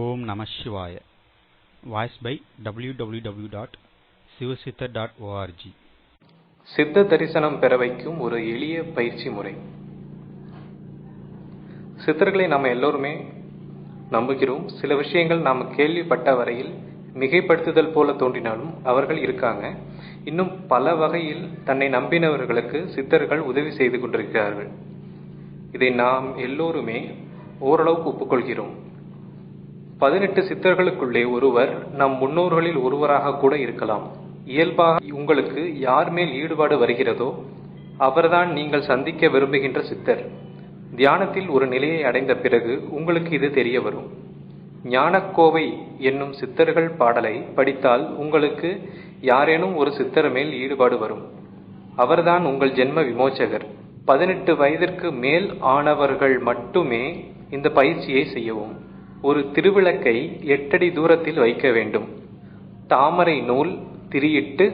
ஓம் நம சிவாய. Voice by W W W dot Sivasiddha dot ORG சித்த தரிசனம் பெற வைக்கும் ஒரு எளிய பயிற்சி முறை. சித்தர்களை நாம் எல்லோருமே நம்புகிறோம். சில விஷயங்கள் நாம் கேள்விப்பட்ட வரையில் மிகைப்படுத்துதல் போல தோன்றினாலும் அவர்கள் இருக்காங்க. இன்னும் பல வகையில் தன்னை நம்பினவர்களுக்கு சித்தர்கள் உதவி செய்து கொண்டிருக்கிறார்கள். இதை நாம் எல்லோருமே ஓரளவுக்கு ஒப்புக்கொள்கிறோம். பதினெட்டு சித்தர்களுக்குள்ளே ஒருவர் நம் முன்னோர்களில் ஒருவராக கூட இருக்கலாம். இயல்பாக உங்களுக்கு யார் மேல் ஈடுபாடு வருகிறதோ அவர்தான் நீங்கள் சந்திக்க விரும்புகின்ற சித்தர். தியானத்தில் ஒரு நிலையை அடைந்த பிறகு உங்களுக்கு இது தெரிய வரும். ஞானக்கோவை என்னும் சித்தர்கள் பாடலை படித்தால் உங்களுக்கு யாரேனும் ஒரு சித்தர் மேல் ஈடுபாடு வரும். அவர்தான் உங்கள் ஜென்ம விமோச்சகர் பதினெட்டு வயதிற்கு மேல் ஆனவர்கள் மட்டுமே இந்த பயிற்சியை செய்யவும். ஒரு திருவிளக்கை எட்டடி தூரத்தில் வைக்க வேண்டும். தாமரை நூல் திரியிட்டு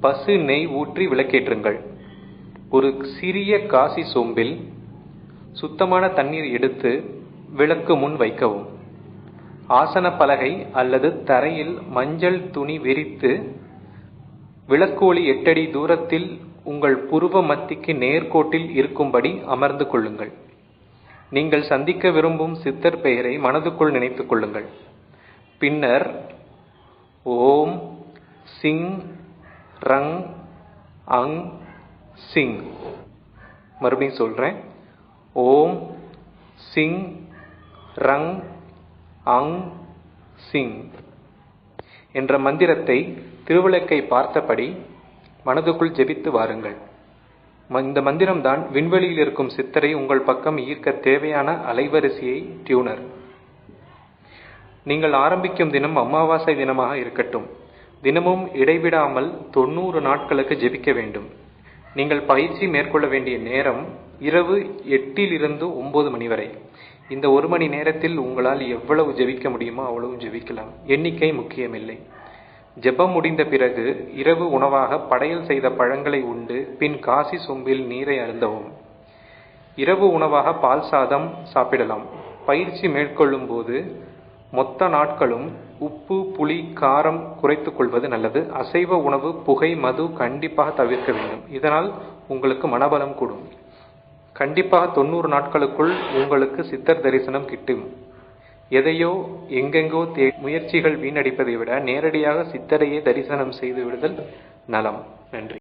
பசு நெய் ஊற்றி விளக்கேற்றுங்கள். ஒரு சிறிய காசி சொம்பில் சுத்தமான தண்ணீர் எடுத்து விளக்கு முன் வைக்கவும். ஆசன பலகை அல்லது தரையில் மஞ்சள் துணி விரித்து விளக்கோலி எட்டடி தூரத்தில் உங்கள் புருவ மத்திக்கு நேர்கோட்டில் இருக்கும்படி அமர்ந்து கொள்ளுங்கள். நீங்கள் சந்திக்க விரும்பும் சித்தர் பெயரை மனதுக்குள் நினைத்துக் கொள்ளுங்கள். பின்னர் ஓம் சிங் ரங் அங் சிங். மறுபடியும் சொல்றேன். ஓம் சிங் ரங் அங் சிங் என்ற மந்திரத்தை திருவிளக்கை பார்த்தபடி மனதுக்குள் ஜெபித்து வாருங்கள். இந்த மந்திரம் தான் விண்வெளியில் இருக்கும் சித்தரை உங்கள் பக்கம் ஈர்க்க தேவையான அலைவரிசையை டியூனர். நீங்கள் ஆரம்பிக்கும் தினம் அமாவாசை தினமாக இருக்கட்டும். தினமும் இடைவிடாமல் தொண்ணூறு நாட்களுக்கு ஜெபிக்க வேண்டும். நீங்கள் பயிற்சி மேற்கொள்ள வேண்டிய நேரம் இரவு எட்டிலிருந்து ஒன்பது மணி வரை. இந்த ஒரு மணி நேரத்தில் உங்களால் எவ்வளவு ஜெபிக்க முடியுமோ அவ்வளவு ஜெபிக்கலாம். எண்ணிக்கை முக்கியமில்லை. ஜெபம் முடிந்த பிறகு இரவு உணவாக படையல் செய்த பழங்களை உண்டு பின் காசி சொம்பில் நீரை அருந்தவும். இரவு உணவாக பால் சாதம் சாப்பிடலாம். பயிற்சி மேற்கொள்ளும் போது மொத்த நாட்களும் உப்பு புளி காரம் குறைத்துக் கொள்வது நல்லது. அசைவ உணவு புகை மது கண்டிப்பாக தவிர்க்க வேண்டும். இதனால் உங்களுக்கு மனபலம் கூடும். கண்டிப்பாக தொண்ணூறு நாட்களுக்குள் உங்களுக்கு சித்தர் தரிசனம் கிட்டும். எதையோ எங்கெங்கோ தே முயற்சிகள் வீணடிப்பதை விட நேரடியாக சித்தரையே தரிசனம் செய்து விடுதல் நலம். நன்றி.